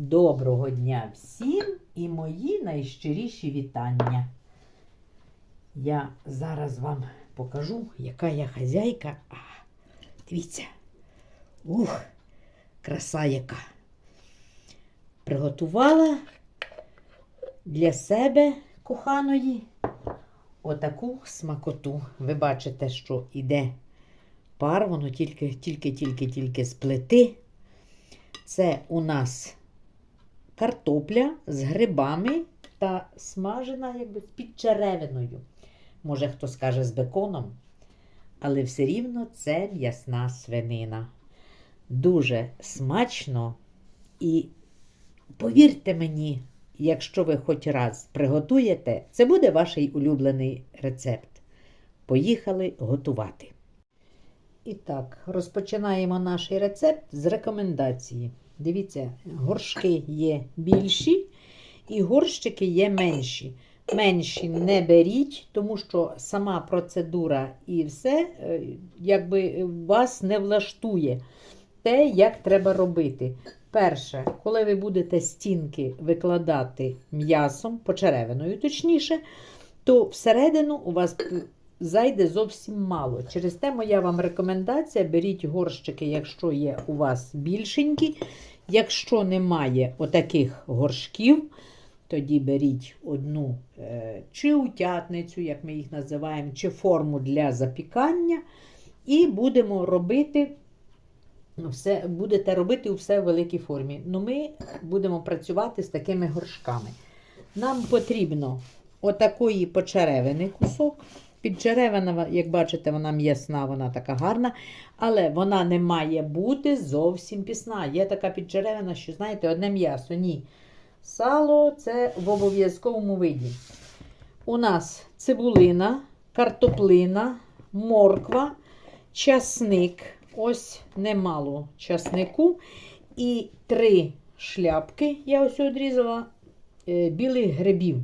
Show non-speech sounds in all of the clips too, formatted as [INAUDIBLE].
Доброго дня всім і мої найщиріші вітання. Я зараз вам покажу, яка я хазяйка. А, дивіться. Ух, краса яка. Приготувала для себе коханої отаку смакоту. Ви бачите, що іде пар, воно тільки, тільки, тільки, тільки з плити. Це у нас картопля з грибами та смажена якби з підчеревиною. Може, хто скаже з беконом, але все рівно це м'ясна свинина. Дуже смачно і повірте мені, якщо ви хоч раз приготуєте, це буде ваш улюблений рецепт. Поїхали готувати. І так, розпочинаємо наш рецепт з рекомендації. Дивіться, горшки є більші і горщики є менші. Менші не беріть, тому що сама процедура і все е, якби вас не влаштує те, як треба робити. Перше, коли ви будете стінки викладати м'ясом, почеревиною, точніше, то всередину у вас зайде зовсім мало. Через те моя вам рекомендація: беріть горщики, якщо є у вас більшенькі. Якщо немає отаких горшків, тоді беріть одну е, чи утятницю, як ми їх називаємо, чи форму для запікання, і будемо робити. Все, будете робити все в великій формі. Ну, Ми будемо працювати з такими горшками. Нам потрібно отакої почеревини кусок. Підчеревина, як бачите, вона м'ясна, вона така гарна, але вона не має бути зовсім пісна. Є така підчеревина, що, знаєте, одне м'ясо. Ні. Сало це в обов'язковому виді. У нас цибулина, картоплина, морква, часник. Ось немало часнику. І три шляпки, я ось одрізала, е, білих грибів.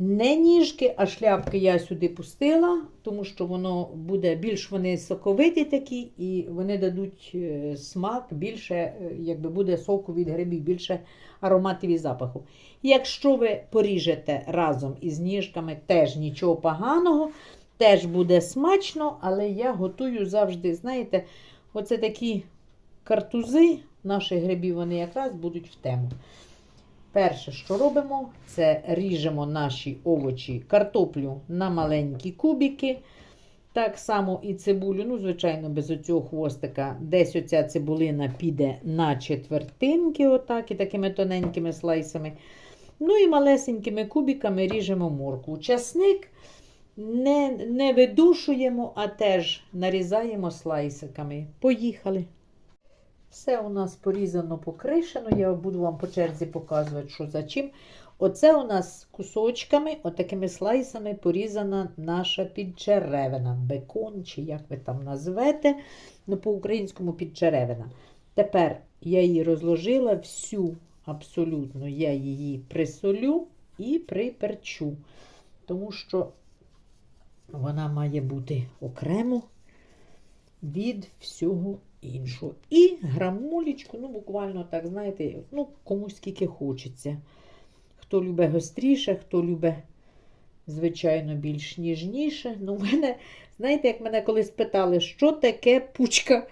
Не ніжки, а шляпки я сюди пустила, тому що воно буде більш вони соковиті такі, і вони дадуть е, смак, більше, е, якби буде соку від грибів, більше ароматів і запаху. Якщо ви поріжете разом із ніжками, теж нічого поганого, теж буде смачно, але я готую завжди, знаєте, оце такі картузи наших грибів, вони якраз будуть в тему. Перше, що робимо, це ріжемо наші овочі, картоплю на маленькі кубики. Так само і цибулю, ну, звичайно, без оцього хвостика. Десь оця цибулина піде на четвертинки, отак, і такими тоненькими слайсами. Ну і малесенькими кубиками ріжемо моркву. Часник не, не видушуємо, а теж нарізаємо слайсиками. Поїхали. Все у нас порізано покришено. Я буду вам по черзі показувати, що за чим. Оце у нас кусочками, отакими слайсами порізана наша підчеревина. Бекон, чи як ви там назвете, ну, по-українському підчеревина. Тепер я її розложила всю, абсолютно, я її присолю і приперчу. Тому що вона має бути окремо від всього іншого. І грамулечку, ну, буквально так, знаєте, ну, комусь скільки хочеться. Хто любить гостріше, хто любить, звичайно, більш ніжніше. Ну, [LAUGHS] мене, знаєте, як мене колись питали, що таке пучка?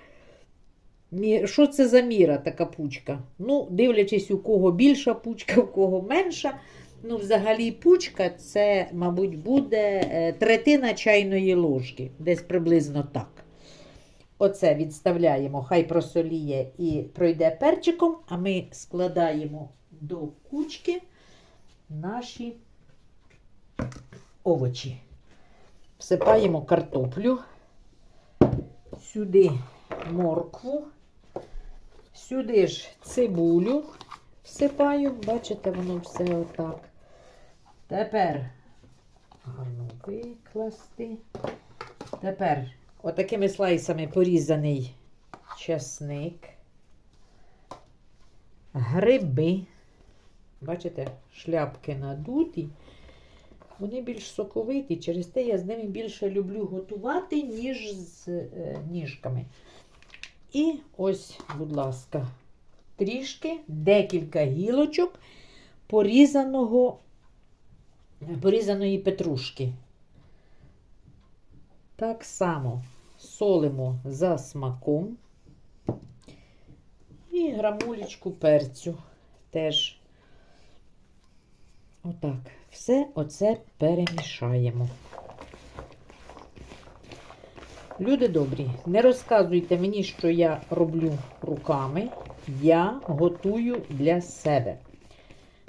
Що це за міра така пучка? Ну, дивлячись, у кого більша пучка, у кого менша. Ну, взагалі, пучка це, мабуть, буде е, третина чайної ложки, десь приблизно так. Оце відставляємо, хай просоліє і пройде перчиком, а ми складаємо до кучки наші овочі. Всипаємо картоплю, сюди моркву, сюди ж цибулю всипаю, бачите, воно все отак. Тепер гарно викласти. Тепер отакими слайсами порізаний часник, гриби. Бачите, шляпки надуті. Вони більш соковиті, через те я з ними більше люблю готувати, ніж з е, ніжками. І ось, будь ласка, трішки декілька гілочок порізаного, порізаної петрушки. Так само солимо за смаком. І грамулечку перцю теж. Отак. Все оце перемішаємо. Люди добрі, не розказуйте мені, що я роблю руками. Я готую для себе.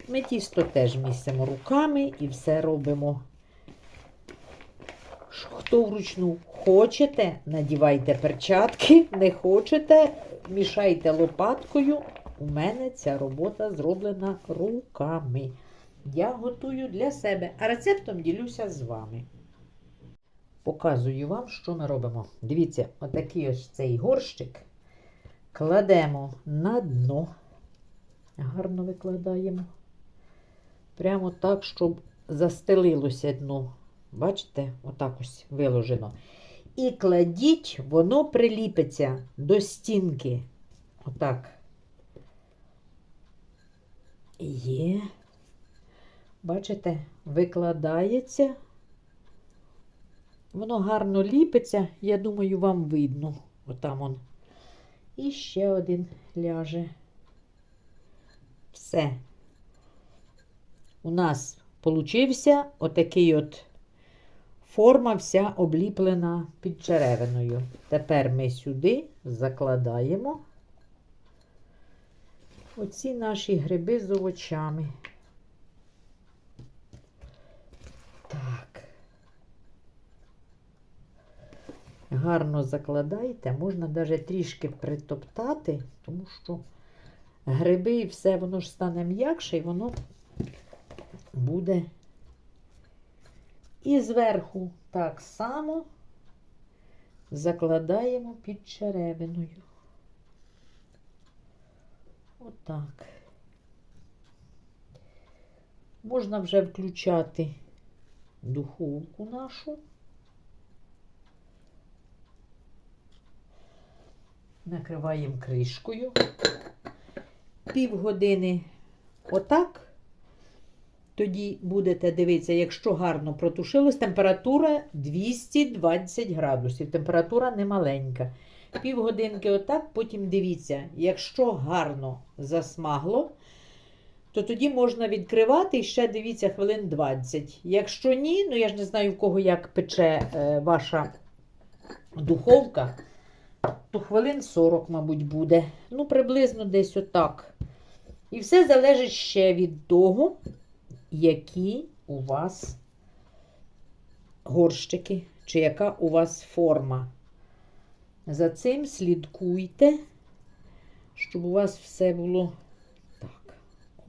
Ми тісто теж місимо руками і все робимо. Хто вручну хочете, надівайте перчатки, не хочете, мішайте лопаткою. У мене ця робота зроблена руками. Я готую для себе, а рецептом ділюся з вами. Показую вам, що ми робимо. Дивіться, отакий ось цей горщик кладемо на дно. Гарно викладаємо. Прямо так, щоб застелилося дно. Бачите, отак ось виложено. І кладіть, воно приліпиться до стінки. Отак. Є. Бачите, викладається. Воно гарно ліпиться, я думаю, вам видно. Отам он. І ще один ляже. Все. У нас получився отакий от форма вся обліплена під черевиною. Тепер ми сюди закладаємо оці наші гриби з овочами. Так. Гарно закладайте, можна навіть трішки притоптати, тому що гриби і все, воно ж стане м'якше і воно буде. І зверху так само закладаємо під черевиною. Отак. Можна вже включати духовку нашу. Накриваємо кришкою. Півгодини отак. Тоді будете дивитися, якщо гарно протушилось, температура 220 градусів. Температура не маленька. Півгодинки отак, потім дивіться, якщо гарно засмагло, то тоді можна відкривати і ще дивіться хвилин 20. Якщо ні, ну я ж не знаю, в кого як пече е, ваша духовка, то хвилин 40, мабуть, буде. Ну, приблизно десь отак. І все залежить ще від того, які у вас горщики, чи яка у вас форма. За цим слідкуйте, щоб у вас все було так.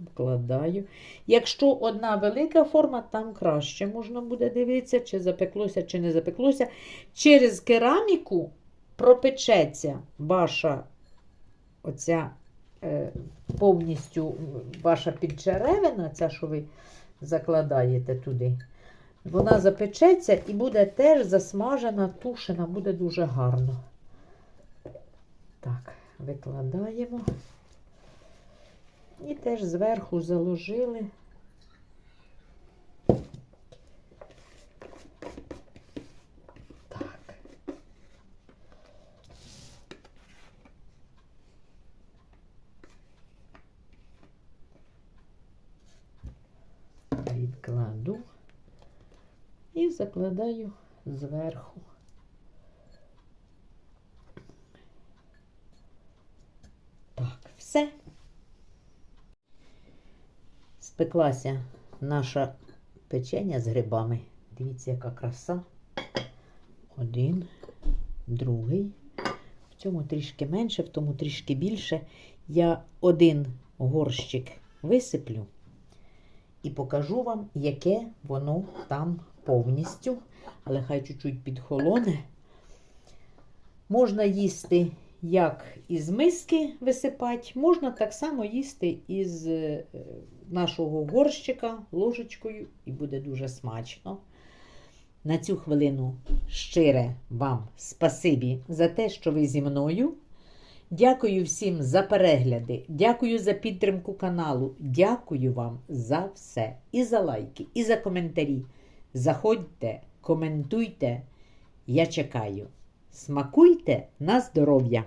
Обкладаю. Якщо одна велика форма, там краще можна буде дивитися, чи запеклося, чи не запеклося. Через кераміку пропечеться ваша оця повністю ваша підчеревина, ця, що ви закладаєте туди. Вона запечеться і буде теж засмажена, тушена, буде дуже гарно. Так, викладаємо. І теж зверху заложили. Так. Відкладу і закладаю зверху. Так, все. Спеклася наша печення з грибами. Дивіться, яка краса. Один, другий. В цьому трішки менше, в тому трішки більше. Я один горщик висиплю і покажу вам, яке воно там повністю. Але хай чуть-чуть підхолоне. Можна їсти як із миски висипати, можна так само їсти із е, нашого горщика ложечкою, і буде дуже смачно. На цю хвилину щире вам спасибі за те, що ви зі мною. Дякую всім за перегляди, дякую за підтримку каналу. Дякую вам за все. І за лайки, і за коментарі. Заходьте, коментуйте. Я чекаю. Смакуйте на здоров'я!